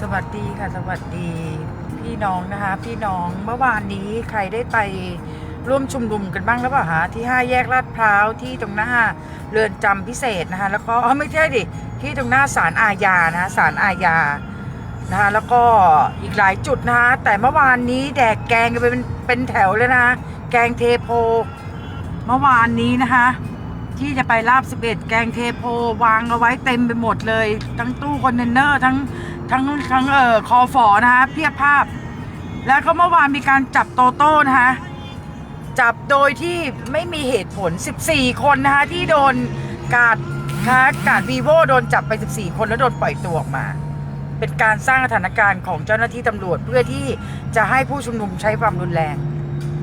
สวัสดีค่ะ สวัสดีพี่น้องนะคะ พี่น้องเมื่อวานนี้ใครได้ไปร่วมชุมนุมกันบ้างหรือเปล่าคะที่ห้าแยกลาดพร้าวที่ตรงหน้าเรือนจำพิเศษนะคะ แล้วก็อ๋อไม่ใช่ดิที่ตรงหน้าศาลอาญานะศาลอาญานะคะแล้วก็อีกหลายจุดนะคะแต่เมื่อวานนี้แดกแกงกันเป็นเป็นแถวเลยนะคะแกงเทโพ เมื่อวานนี้นะคะที่จะไปลาบ11 แกงเทโพวางเอาไว้เต็มไปหมดเลย ทั้งตู้คอนเทนเนอร์ทั้ง ทั้งทั้งเอ่อคอฝอนะคะเพียบภาพ แล้วก็เมื่อวานมีการจับโตโต้นะคะจับโดยที่ไม่มีเหตุผล 14 คนนะคะที่โดนกาดนะคะการวีโวโดนจับไป 14 คนแล้วโดนปล่อยตัวออกมา เป็นการสร้างสถานการณ์ของเจ้าหน้าที่ตำรวจเพื่อที่จะให้ผู้ชุมนุมใช้ความรุนแรง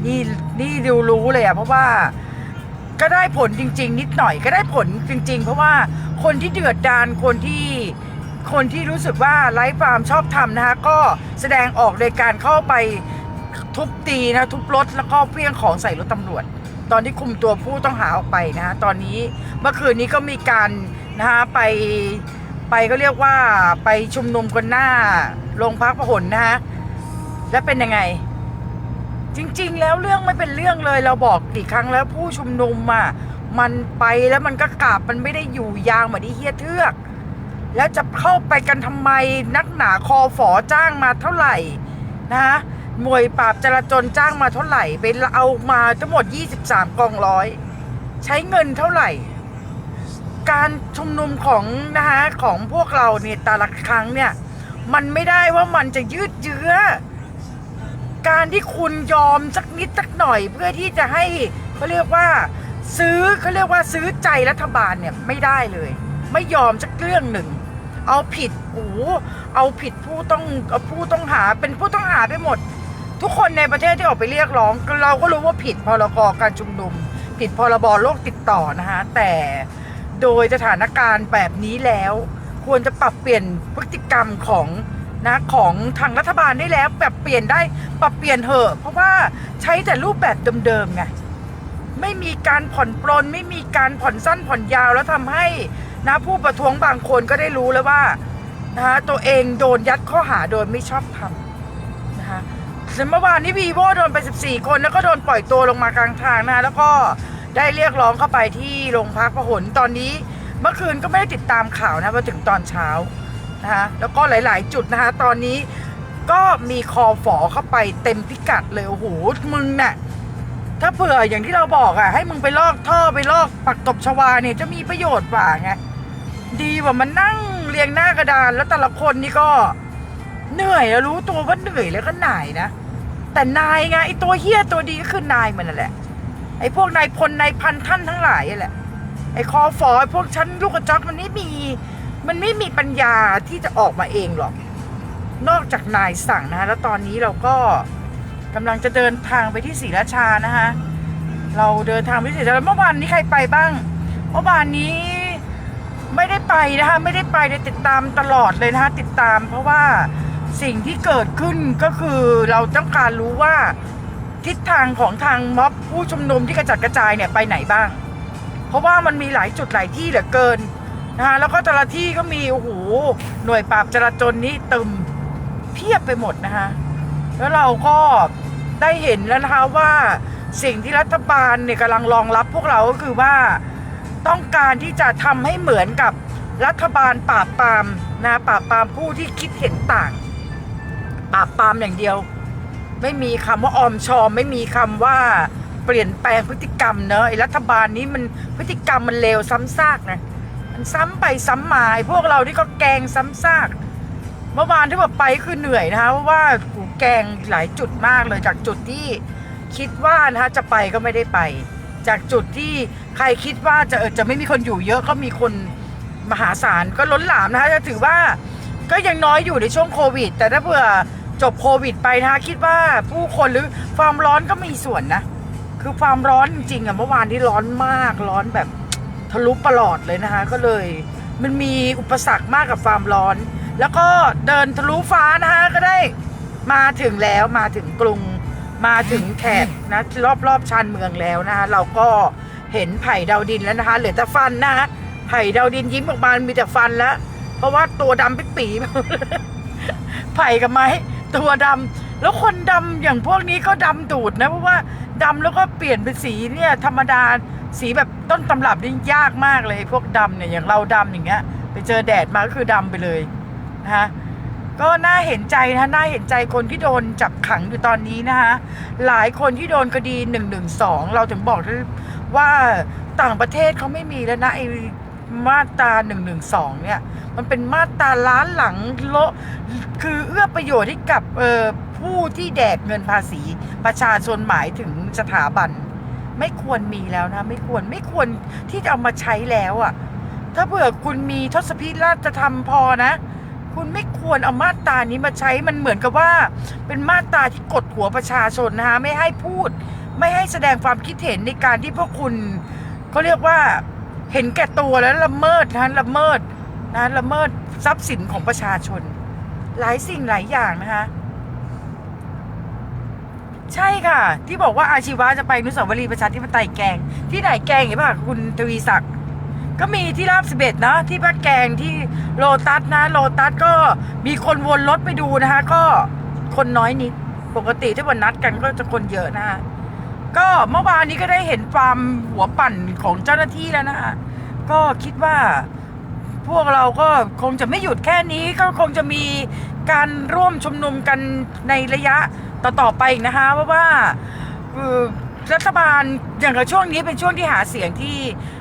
นี่นี่ดูรู้เลยอะเพราะว่าก็ได้ผลจริง ๆ นิดหน่อยก็ได้ผลจริง ๆ เพราะว่าคนที่เดือดดานคนที่ คนที่รู้สึกว่าไร้ควาร์มชอบธรรมนะคะก็แสดงออกโดยการเข้าไปทุบตีนะทุบรถแล้วก็เพี้ยงของใส่รถตำรวจ ตอนที่คุมตัวผู้ต้องหาออกไปนะคะตอนนี้เมื่อคืนนี้ก็มีการนะคะไปไปก็เรียกว่าไปชุมนุมกันหน้าโรงพักพหลนะคะแล้วเป็นยังไง จริง ๆ แล้วเรื่องไม่เป็นเรื่องเลยเราบอกกี่ครั้งแล้วผู้ชุมนุมอะมันไปแล้วมันก็กลับมันไม่ได้อยู่ยาวเหมือนที่เฮียเทือก แล้วจะเข้าไปกันทำไมนักหนาคอฝอจ้างมาเท่าไหร่นะหน่วยปราบจราจรจ้างมาเท่าไหร่ไปเอามาทั้งหมด 23 กองร้อย ใช้เงินเท่าไหร่ การชุมนุมของนะคะของพวกเราเนี่ยแต่ละครั้งเนี่ยมันไม่ได้ว่ามันจะยืดเยื้อ การที่คุณยอมสักนิดสักหน่อย เพื่อที่จะให้เขาเรียกว่าซื้อเขาเรียกว่าซื้อใจรัฐบาลเนี่ยไม่ได้เลย ไม่ยอมสักเรื่องหนึ่ง เอาผิดโอ้เอาผิดผู้ต้องเอาผู้ต้องหาเป็นผู้ต้องหาไปหมด ทุกคนในประเทศที่ออกไปเรียกร้อง เราก็รู้ว่าผิดพรกการชุมนุม ผิดพรบโรคติดต่อนะคะแต่โดยสถานการณ์แบบนี้แล้ว ควรจะปรับเปลี่ยนพฤติกรรมของนะของทางรัฐบาลได้แล้วแบบเปลี่ยนได้ปรับเปลี่ยนเถอะ เพราะว่าใช้แต่รูปแบบเดิมๆไงไม่มีการผ่อนปลนไม่มีการผ่อนสั้นผ่อนยาวแล้วทำให้ นะผู้ประท้วงบางคนก็ได้รู้แล้วว่านะคะตัวเองโดนยัดข้อหาโดยไม่ชอบทำนะคะเมื่อวานนี้วีโวโดนไป 14 คนแล้วก็โดนปล่อยตัวลงมากลางทางนะคะแล้วก็ได้เรียกร้องเข้าไปที่โรงพักพหลตอนนี้เมื่อคืนก็ไม่ได้ติดตามข่าวนะมาถึงตอนเช้านะคะแล้วก็หลาย ๆ จุดนะคะตอนนี้ก็มีคอฝอเข้าไปเต็มพิกัดเลยโอ้โหมึงน่ะ ถ้าเผื่ออย่างที่เราบอกอะให้มึงไปลอกท่อไปลอกปักตบชวาเนี่ยจะมีประโยชน์กว่าไงดีกว่ามันนั่งเรียงหน้ากระดานแล้วแต่ละคนนี่ก็ เหนื่อยแล้วรู้ตัวว่าเหนื่อยแล้วก็หน่ายนะแต่นายไงไอตัวเฮี้ยตัวดีก็คือนายมันนั่นแหละ ไอพวกนายพลนายพันท่านทั้งหลายนั่แหละ ไอคอฟอไอพวกชั้นลูกกระจอกมันไม่มี มันไม่มีปัญญาที่จะออกมาเองหรอก นอกจากนายสั่งนะแล้วตอนนี้เราก็ กำลังจะเดินทางไปที่ศรีราชานะคะ เราเดินทางไปที่ศรีราชาเมื่อวานนี้ใครไปบ้าง เมื่อวานนี้ไม่ได้ไปนะคะไม่ได้ไปเลยติดตามตลอดเลยนะคะติดตามเพราะว่าสิ่งที่เกิดขึ้นก็คือเราต้องการรู้ว่าทิศทางของทางม็อบผู้ชุมนุมที่กระจัดกระจายเนี่ยไปไหนบ้าง เพราะว่ามันมีหลายจุดหลายที่เหลือเกินนะคะแล้วก็แต่ละที่ก็มีโอ้โหหน่วยปราบจราจรนี่ตึมเพียบไปหมดนะคะแล้วเราก็ ได้เห็นแล้วนะคะว่าสิ่งที่รัฐบาลเนี่ยกำลังรองรับพวกเราก็คือว่าต้องการที่จะทำให้เหมือนกับรัฐบาลปราบปรามนะปราบปรามผู้ที่คิดเห็นต่าง ปราบปรามอย่างเดียว ไม่มีคำว่าออมชอม ไม่มีคำว่าเปลี่ยนแปลงพฤติกรรมเนอะไอ้รัฐบาลนี้มันพฤติกรรมมันเลวซ้ำซากนะมันซ้ำไปซ้ำมาพวกเรานี่ก็แกงซ้ำซากเมื่อวานที่แบบไปคือเหนื่อยนะคะเพราะว่า แกงหลายจุดมากเลยจากจุดที่คิดว่านะคะจะไปก็ไม่ได้ไป จากจุดที่ใครคิดว่าจะเออจะไม่มีคนอยู่เยอะก็มีคนมหาศาลก็ล้นหลามนะคะจะถือว่าก็ยังน้อยอยู่ในช่วงโควิด แต่ถ้าเผื่อจบโควิดไปนะคะคิดว่าผู้คนหรือความร้อนก็มีส่วนนะ คือความร้อนจริงอะเมื่อวานที่ร้อนมากร้อนแบบทะลุประหลอดเลยนะคะก็เลยมันมีอุปสรรคมากกับความร้อน แล้วก็เดินทะลุฟ้านะคะก็ได้ มาถึงแล้วมาถึงกรุงมาถึงแถบนะรอบรอบๆชานเมืองแล้วนะคะเราก็เห็นไผ่ดาวดินแล้วนะคะเหลือแต่ฟันนะคะไผ่ดาวดินยิ้มออกมามีแต่ฟันแล้ว เพราะว่าตัวดำปิดปีไปหมดเลยไผ่กับไม้ตัวดำแล้วคนดำอย่างพวกนี้ก็ดำดูดนะเพราะว่าดำแล้วก็เปลี่ยนเป็นสีเนี่ยธรรมดาสีแบบต้นตำรับนี่ยากมากเลยพวกดำเนี่ยอย่างเราดำอย่างเงี้ย ไปเจอแดดมาก็คือดำไปเลยนะคะ ก็น่าเห็นใจนะน่าเห็นใจคนที่โดนจับขังอยู่ตอนนี้นะคะหลายคนที่โดนคดีหนึ่งหนึ่งสองเราถึงบอกว่าต่างประเทศเขาไม่มีแล้วนะไอ้มาตราหนึ่งหนึ่งสองเนี่ย มันเป็นมาตราล้านหลังโละคือเอื้อประโยชน์ให้กับผู้ที่แดกเงินภาษีประชาชนหมายถึงสถาบัน ไม่ควรมีแล้วนะ ไม่ควรไม่ควรที่จะเอามาใช้แล้วอะ่ะ ถ้าเผื่อคุณมีทศพิธราชธรรมพอนะ คุณไม่ควรเอามาตรานี้มาใช้มันเหมือนกับว่า เป็นมาตราที่กดหัวประชาชนนะคะไม่ให้พูด ไม่ให้แสดงความคิดเห็นในการที่พวกคุณเขาเรียกว่าเห็นแก่ตัวแล้วละเมิดนะละเมิดนะละเมิดทรัพย์สินของประชาชน หลายสิ่งหลายอย่างนะคะใช่ค่ะ ที่บอกว่าอาชีวะจะไปนุสาวรีย์ประชาธิปไตยแกง ที่ไหนแกงเห็นป่ะคุณทวีศักดิ์ ก็มีที่ราบสิบเอ็ดนะที่พระแกงที่โลตัสนะ โลตัสก็มีคนวนรถไปดูนะคะ ก็คนน้อยนิดปกติถ้าวันนัดกันก็จะคนเยอะนะคะก็เมื่อวานนี้ก็ได้เห็นความหัวปั่นของเจ้าหน้าที่แล้วนะคะก็คิดว่าพวกเราก็คงจะไม่หยุดแค่นี้ก็คงจะมีการร่วมชุมนุมกันในระยะต่อๆไปอีกนะคะเพราะว่าเอ่อ รัฐบาลอย่างกับช่วงนี้เป็นช่วงที่หาเสียงที่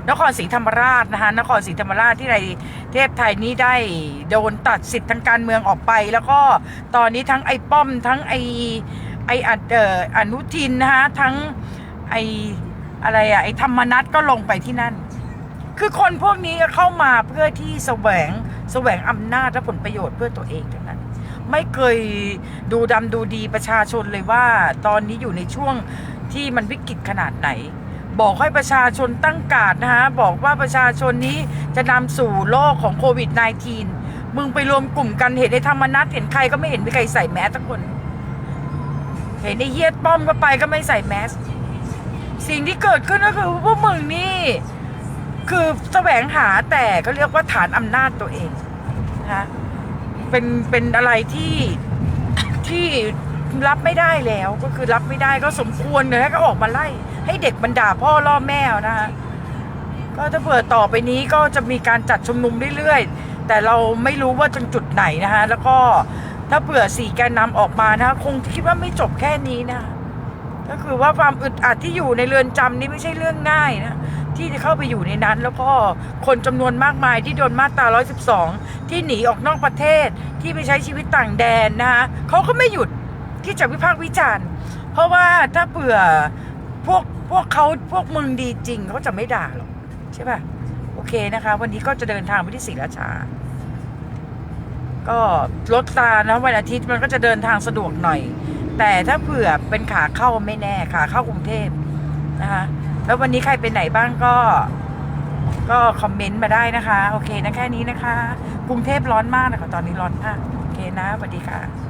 นครศรีธรรมราชนะคะนครศรีธรรมราชที่ในเทพไทยนี้ได้โดนตัดสิทธิ์ทางการเมืองออกไป แล้วก็ตอนนี้ทั้งไอ้ป้อมทั้งไอ้ไอ้อัดเอ่ออนุทินนะคะทั้งไอ้อะไรอะไอ้ธรรมนัตก็ลงไปที่นั่น คือคนพวกนี้เข้ามาเพื่อที่แสวงแสวงอำนาจและผลประโยชน์เพื่อตัวเองทั้งนั้น ไม่เคยดูดำดูดีประชาชนเลยว่าตอนนี้อยู่ในช่วง ที่มันวิกฤตขนาดไหน บอกให้ประชาชนตั้งการดนะฮะ บอกว่าประชาชนนี้จะนำสู่โลกของโควิด -19 มึงไปรวมกลุ่มกันเห็นในธรรมนัตเห็นใครก็ไม่เห็นมีใครใส่แมสทั้งคน เห็นไอ้เฮียป้อมก็ไปก็ไม่ใส่แมส สิ่งที่เกิดขึ้นก็คือพวกมึงนี่ คือแสวงหาแต่ก็เรียกว่าฐานอำนาจตัวเองนะคะเป็นเป็นอะไรที่ที่ รับไม่ได้แล้วก็คือรับไม่ได้ก็สมควรเลยให้ก็ออกมาไล่ ให้เด็กมันด่าพ่อล่อแม่นะคะก็ถ้าเผื่อต่อไปนี้ก็จะมีการจัดชุมนุมเรื่อยๆ แต่เราไม่รู้ว่าจนจุดไหนนะคะแล้วก็ถ้าเผื่อสี่แกนนำออกมานะคะคงคิดว่าไม่จบแค่นี้นะก็คือว่าความอึดอัดที่อยู่ในเรือนจำนี่ไม่ใช่เรื่องง่ายนะที่จะเข้าไปอยู่ในนั้น แล้วก็คนจำนวนมากมายที่โดนมาตรา 112 ที่หนีออกนอกประเทศที่ไปใช้ชีวิตต่างแดนนะคะเขาก็ไม่หยุด ที่จะวิพากษ์วิจารณ์ เพราะว่าถ้าเผื่อพวกพวกเขาพวกมึงดีจริงเขาจะไม่ด่าหรอกใช่ป่ะโอเคนะคะ วันนี้ก็จะเดินทางไปที่ศรีราชา ก็รถตานะวันอาทิตย์มันก็จะเดินทางสะดวกหน่อย แต่ถ้าเผื่อเป็นขาเข้าไม่แน่ขาเข้ากรุงเทพนะคะแล้ววันนี้ใครไปไหนบ้างก็ ก็คอมเมนต์มาได้นะคะ โอเคนะแค่นี้นะคะ กรุงเทพร้อนมากนะคะตอนนี้ร้อนมากโอเคนะสวัสดีค่ะ